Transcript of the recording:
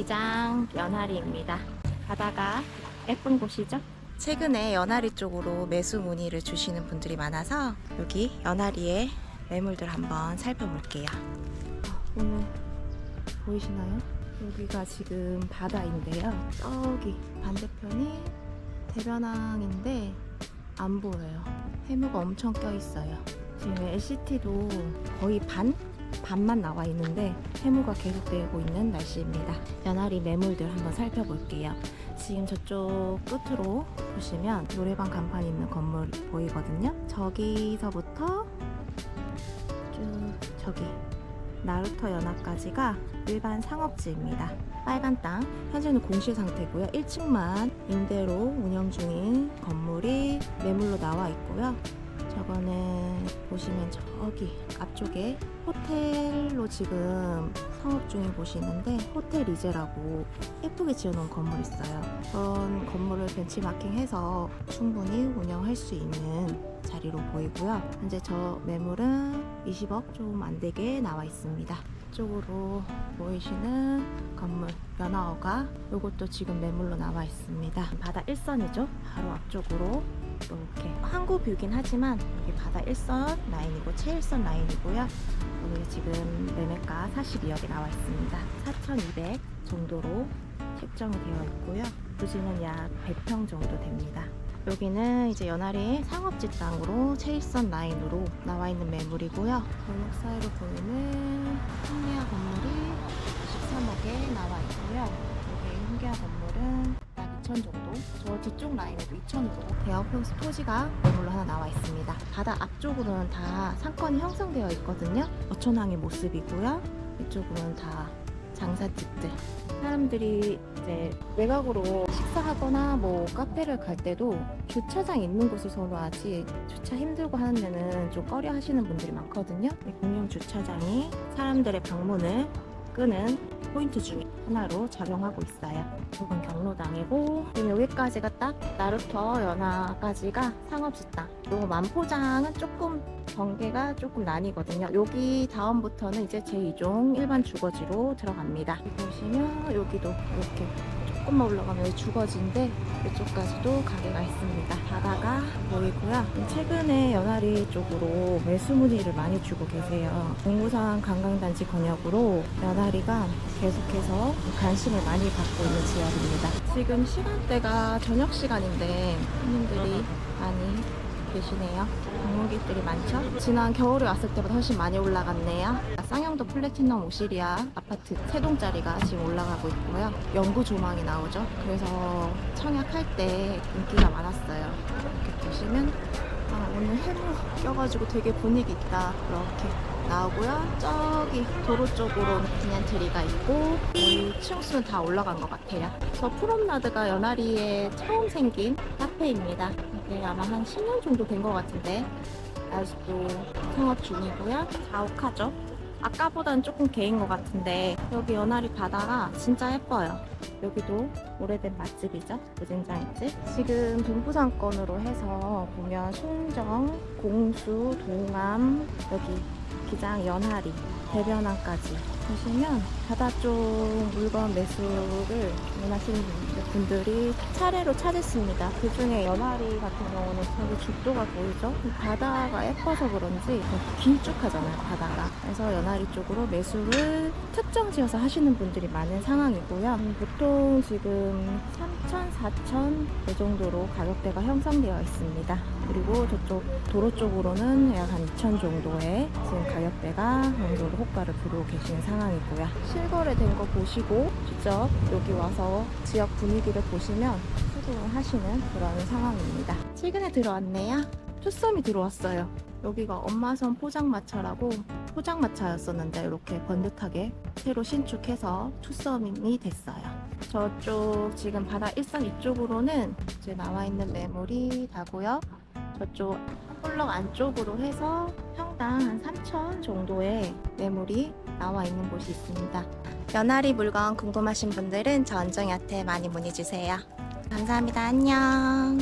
기장 연하리입니다. 바다가 예쁜 곳이죠? 최근에 연하리 쪽으로 매수 문의를 주시는 분들이 많아서 여기 연하리의 매물들 한번 살펴볼게요. 오늘 보이시나요? 여기가 지금 바다인데요. 저기 반대편이 대변항인데 안 보여요. 해무가 엄청 껴 있어요. 지금 LCT도 거의 반? 반만 나와 있는데 해무가 계속되고 있는 날씨입니다. 연하리 매물들 한번 살펴볼게요. 지금 저쪽 끝으로 보시면 노래방 간판 있는 건물 보이거든요. 저기서부터 쭉 저기 나루터 연합까지가 일반 상업지입니다. 빨간 땅 현재는 공실 상태고요. 1층만 임대로 운영 중인 건물이 매물로 나와 있고요. 저거는 보시면 저기 앞쪽에 호텔로 지금 중인 곳이 있는데 호텔 리제라고 예쁘게 지어놓은 건물 있어요. 그런 건물을 벤치마킹해서 충분히 운영할 수 있는 자리로 보이고요. 현재 저 매물은 20억 좀 안 되게 나와 있습니다. 이쪽으로 보이시는 건물 연화어가 이것도 지금 매물로 나와 있습니다. 바다 1선이죠. 바로 앞쪽으로 이렇게 항구 뷰긴 하지만 여기 바다 1선 라인이고 최일선 라인이고요. 오늘 지금 매매가 42억에 나와 있습니다. 4,200 정도로 책정이 되어 있고요. 부지는 약 100평 정도 됩니다. 여기는 이제 연하리 상업지 땅으로 최일선 라인으로 나와 있는 매물이고요. 골목 사이로 보이는 흥미아 건물이 13억에 나와 있고요. 여기 흥미아 건물은 약 2천 정도. 저 뒤쪽 라인에도 2천으로 대형평수 토지가 매물로 하나 나와 있습니다. 바다 앞쪽으로는 다 상권이 형성되어 있거든요. 어촌항의 모습이고요. 이쪽으로는 다 장사집들. 사람들이 이제 외곽으로 식사하거나 뭐 카페를 갈 때도 주차장 있는 곳을 선호하지 주차 힘들고 하는 데는 좀 꺼려 하시는 분들이 많거든요. 이 공용 주차장이 사람들의 방문을 끄는 포인트 중에 하나로 작용하고 있어요. 이건 경로당이고 지금 여기까지가 딱 나루터 연화까지가 상업식당. 그리고 만포장은 조금 경계가 조금 나뉘거든요. 여기 다음부터는 이제 제2종 일반 주거지로 들어갑니다. 보시면 여기도 이렇게 조금만 올라가면 여기 주거지인데 이쪽까지도 가게가 있습니다. 바다가 보이고요. 최근에 연하리 쪽으로 매수 문의를 많이 주고 계세요. 공무상 관광단지 권역으로 연하리가 계속해서 관심을 많이 받고 있는 지역입니다. 지금 시간대가 저녁 시간인데 손님들이 많이 계시네요. 방문객들이 많죠? 지난 겨울에 왔을 때보다 훨씬 많이 올라갔네요. 쌍용도 플래티넘 오시리아 아파트 세 동짜리가 지금 올라가고 있고요. 연구 조망이 나오죠. 그래서 청약할 때 인기가 많았어요. 이렇게 보시면 아, 오늘 해무 껴가지고 되게 분위기 있다. 이렇게 나오고요. 저기 도로 쪽으로 그냥 트리가 있고 층수는 다 올라간 것 같아요. 저 프롬나드가 연하리에 처음 생긴 카페입니다. 이게 아마 한 10년 정도 된 것 같은데 아직도 창업 중이고요. 자욱하죠. 아까보다는 조금 개인 것 같은데 여기 연하리 바다가 진짜 예뻐요. 여기도 오래된 맛집이죠. 무진장집. 지금 동부상권으로 해서 보면 송정, 공수, 동암, 여기 기장 연하리, 대변항까지 보시면 바다 쪽 물건 매수를 원하시는 분들이 차례로 찾았습니다. 그 중에 연하리 같은 경우는 저기 죽도가 보이죠? 바다가 예뻐서 그런지 길쭉하잖아요, 바다가. 그래서 연하리 쪽으로 매수를 특정 지어서 하시는 분들이 많은 상황이고요. 음, 보통 지금 3천, 4천 그 정도로 가격대가 형성되어 있습니다. 그리고 저쪽 도로 쪽으로는 약 한 2천 정도의 지금 가격대가 어느 정도 호가를 부르고 계시는 상황이고요. 실거래된 거 보시고 직접 여기 와서 지역 분위기를 보시면 수긍을 하시는 그런 상황입니다. 최근에 들어왔네요. 투썸이 들어왔어요. 여기가 엄마선 포장마차라고 포장마차였었는데 이렇게 번듯하게 새로 신축해서 투썸이 됐어요. 저쪽 지금 바다 일선 이쪽으로는 이제 나와 있는 매물이 다고요. 저쪽 홀럭 안쪽으로 해서 평당 한 3천 정도의 매물이 나와 있는 곳이 있습니다. 연하리 물건 궁금하신 분들은 저 언정이한테 많이 문의 주세요. 감사합니다. 안녕.